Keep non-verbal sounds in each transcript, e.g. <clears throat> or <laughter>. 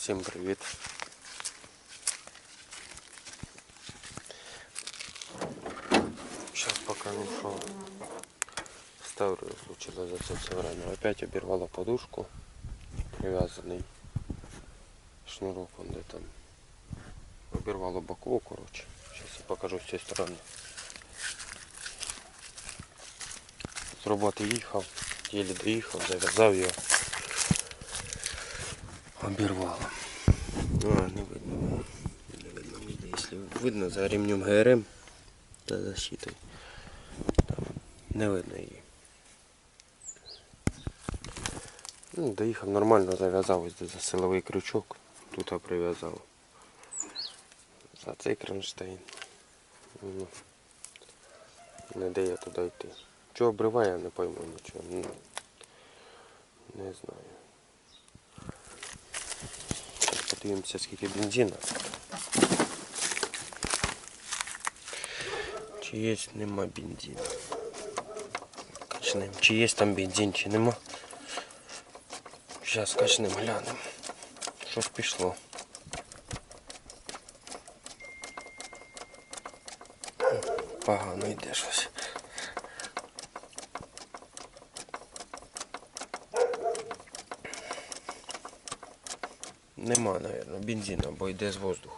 Всім привіт. Сейчас покажу, что с Таврою случилось за все це время. Опять обірвала подушку, прив'язаний шнурок он де там. Обірвало бокову, коротше. Сейчас я покажу з цієї сторони. З роботи їхав, єлі доїхав, зав'язав його. Обірвало. А, не видно. Не видно ніде. Якщо видно за ремнем ГРМ та защитой. Там не видно її. Ну, доїхав нормально, зав'язав ось за силовий крючок. Тут прив'язав. За цей кронштейн. Ну, Не я туди йти. Чого обриває, я не пойму нічого. Не знаю. Зараз подивимося, скільки бензина. Чи є, нема бензину. Качнем. Чи є там бензин, чи нема. Зараз качнем, глянемо. Щось пішло. Погано йде щось. Нема, наверное, бензина, бо йде з воздухом.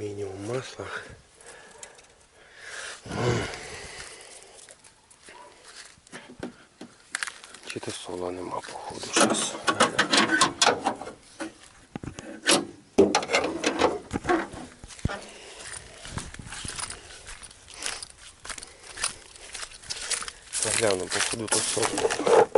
минимум масла. Чи-то сола нема, походу, зараз. Гляну, походу, то сола.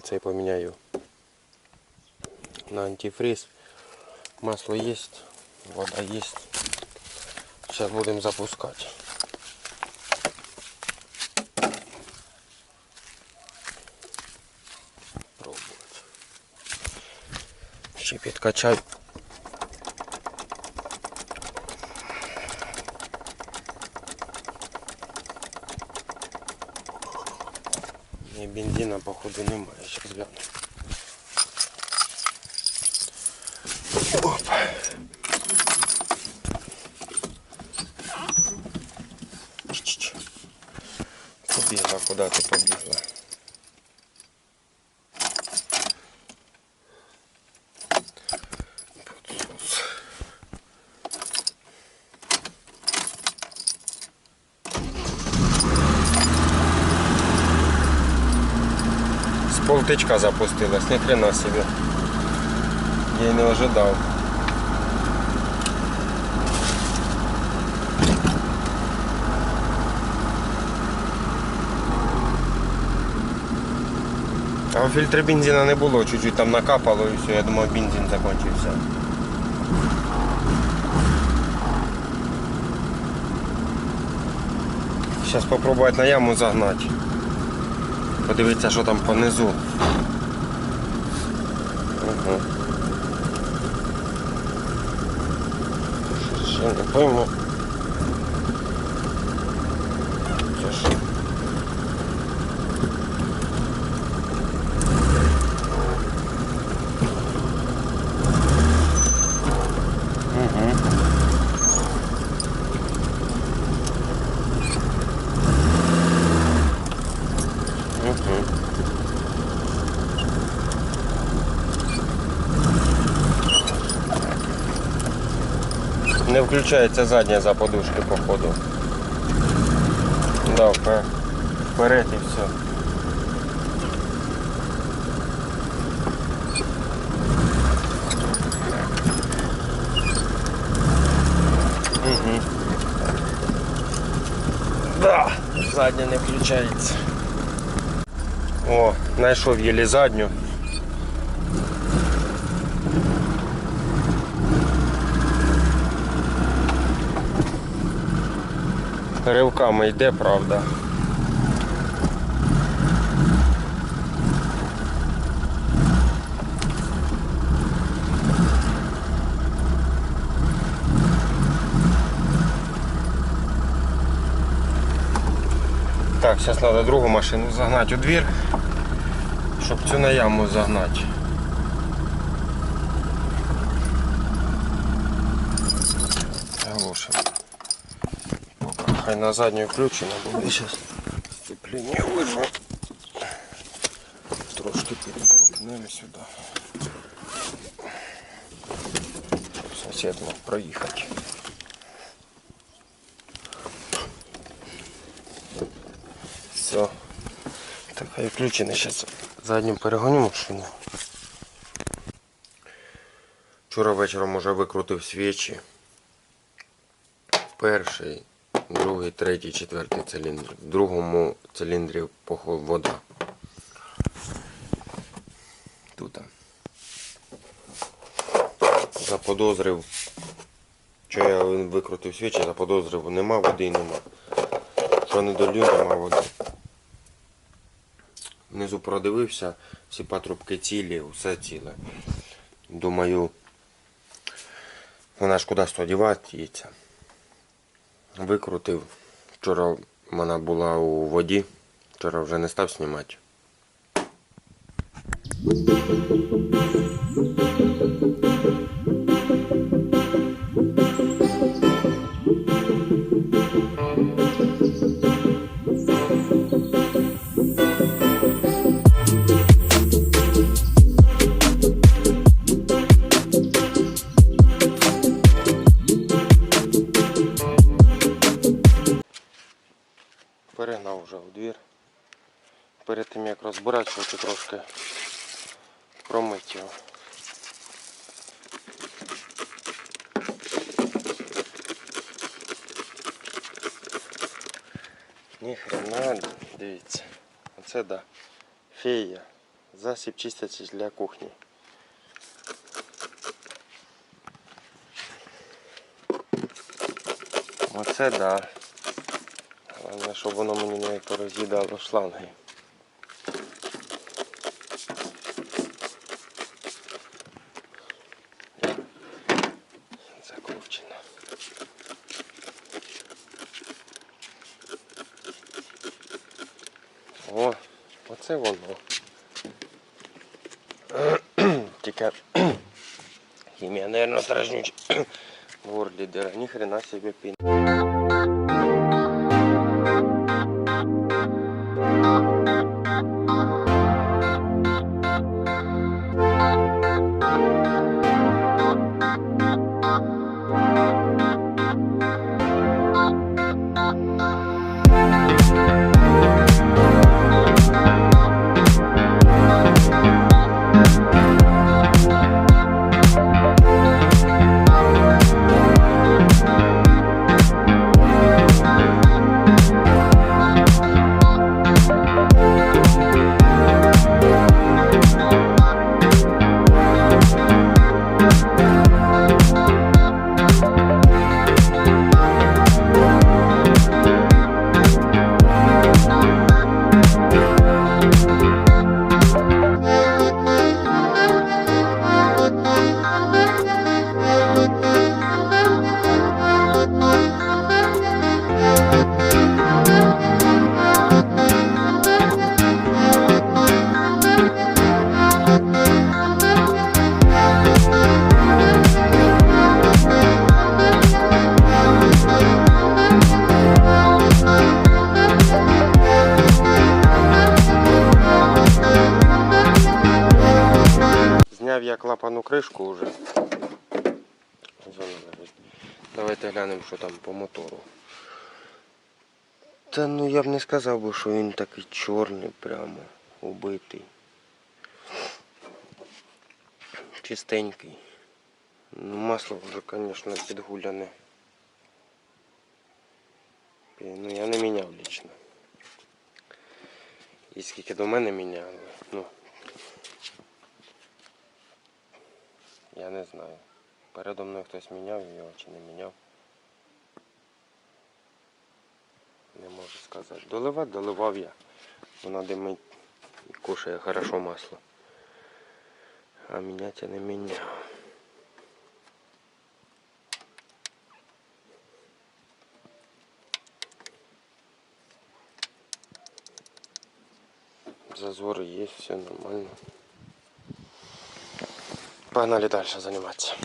Може, якщо цей поміняю на антифриз. Масло есть, вода есть. Сейчас будем запускать. Пробовать. Ще підкачай. І бензина походу немає, зараз гляну. С запустилась, ни хрена себе. Я и не ожидал. А фільтри бензина не було, чуть-чуть там накапало і все, я думав бензин закончився. Зараз попробувати на яму загнати. Подивитися, що там понизу. Угу. Ще не пойму. Не включається задня за подушки, походу. Да, впе- вперед і все. Угу. Да, задня не включається. О, знайшов єлі задню. Ривками йде, правда. Так, зараз треба другу машину загнати у двір, щоб цю на яму загнати. Хай на задню включено буде. Зараз сцеплення вижу. Трошки перетолкнемо сюди. Сосед мог проїхати. Все. Так, хай включено. Зараз задню перегоню машину. Вчора вечором уже викрутив свічі. Перший, другий, третій, четвертий циліндр. В другому циліндрі поход вода. Тут. Заподозрив, що я викрутив свічі, заподозрив, нема води, і нема. Що не долью, нема води. Внизу продивився, всі патрубки цілі, все ціле. Думаю, вона ж кудись то діватися. Викрутив. Вчора вона була у воді, вчора вже не став знімати. Хочу трошки промити його. Ніхрена, дивіться. Оце да. Фея. Засіб чиститься для кухні. Оце да. Головне, щоб воно мені не пороз'їдало шланги. О, оце воно. Тільки хімія, наверное, стражнюча. В горлі дира. Ні хрена себе Давайте глянемо, що там по мотору. Та ну я б не сказав би, що він такий чорний прямо, убитий. Чистенький. Ну, масло вже, звісно, підгуляне. Ну я не міняв лично. І скільки до мене міняли, ну. Я не знаю. Передо мною хтось міняв його чи не міняв. Не можу сказати. Доливати доливав я. Вона димить і кушає хорошо масло. А міняти я не міняв. Зазоры есть, все нормально. Погнали дальше заниматься.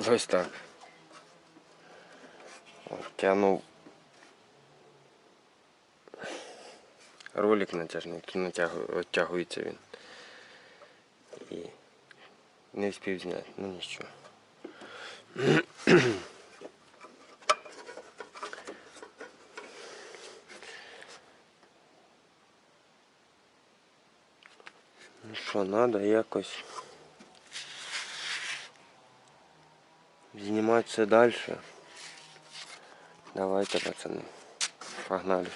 Вийшло так. От, Тягнув ролик натяжний, оттягується він. І не встиг зняти, ну нічого. Ну що, треба якось зніматися далі. Давайте, пацани. Погнали.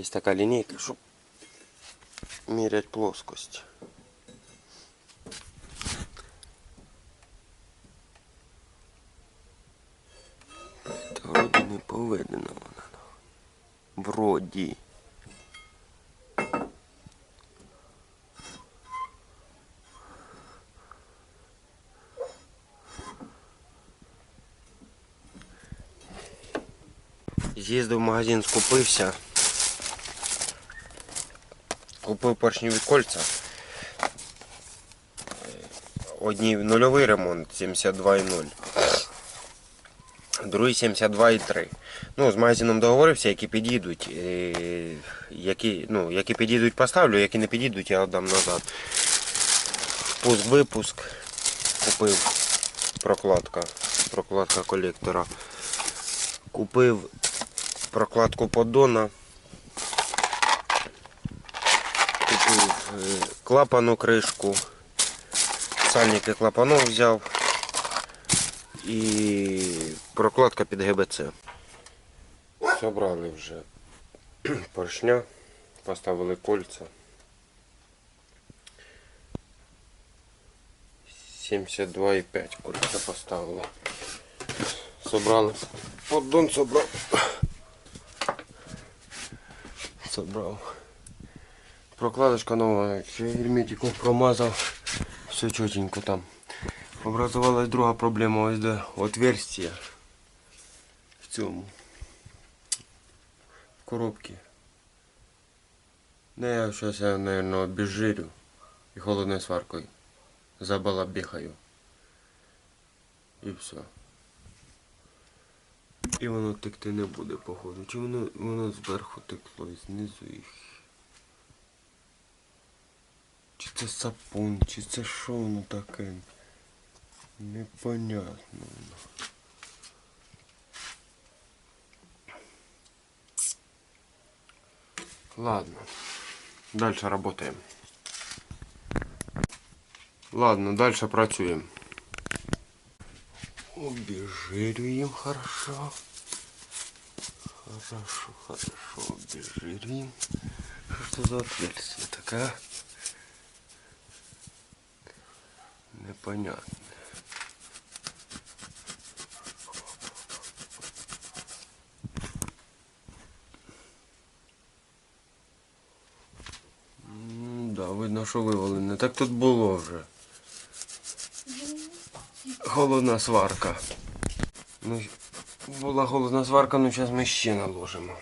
Є така лінійка, щоб міряти плоскость. Та вроді не поведена вона. Іди. З'їздив в магазин, скупився. Купив поршневі кольця. Одні нульовий ремонт 72,0. Другий 72,3. Ну, з магазином договорився, які підійдуть. Які, ну, які підійдуть, поставлю, які не підійдуть, я віддам назад. Пуск, випуск. Купив прокладка. Прокладка колектора. Купив прокладку поддона. Купив е, клапану кришку. Сальники клапанов взяв. І прокладка під ГБЦ. Собрали вже <clears throat> поршня, поставили кольця. 72,5 кольця поставили. Собрали. Поддон собрав. Собрав. Прокладочка нова, ще герметиком промазав. Все чотенько там. Образовалась друга проблема, ось де отверстие в цьому. В коробці. Ну я зараз я, наверное, обезжирю і холодною сваркою забалабіхаю. І все. І воно текти не буде, походу. Чи воно, воно зверху текло і знизу їх. Чи це сапун, чи це що воно таке? Непонятно. воно. Ладно. Дальше работаем. Ладно, дальше працюємо. Обезжирюємо хорошо. Хорошо, хорошо, обезжирюємо. Що це за отверстие таке? Непонятно. М, Да, видно, що вивалене. Так тут було вже. Холодна сварка. Ну, була холодна сварка, ну зараз ми ще наложимо.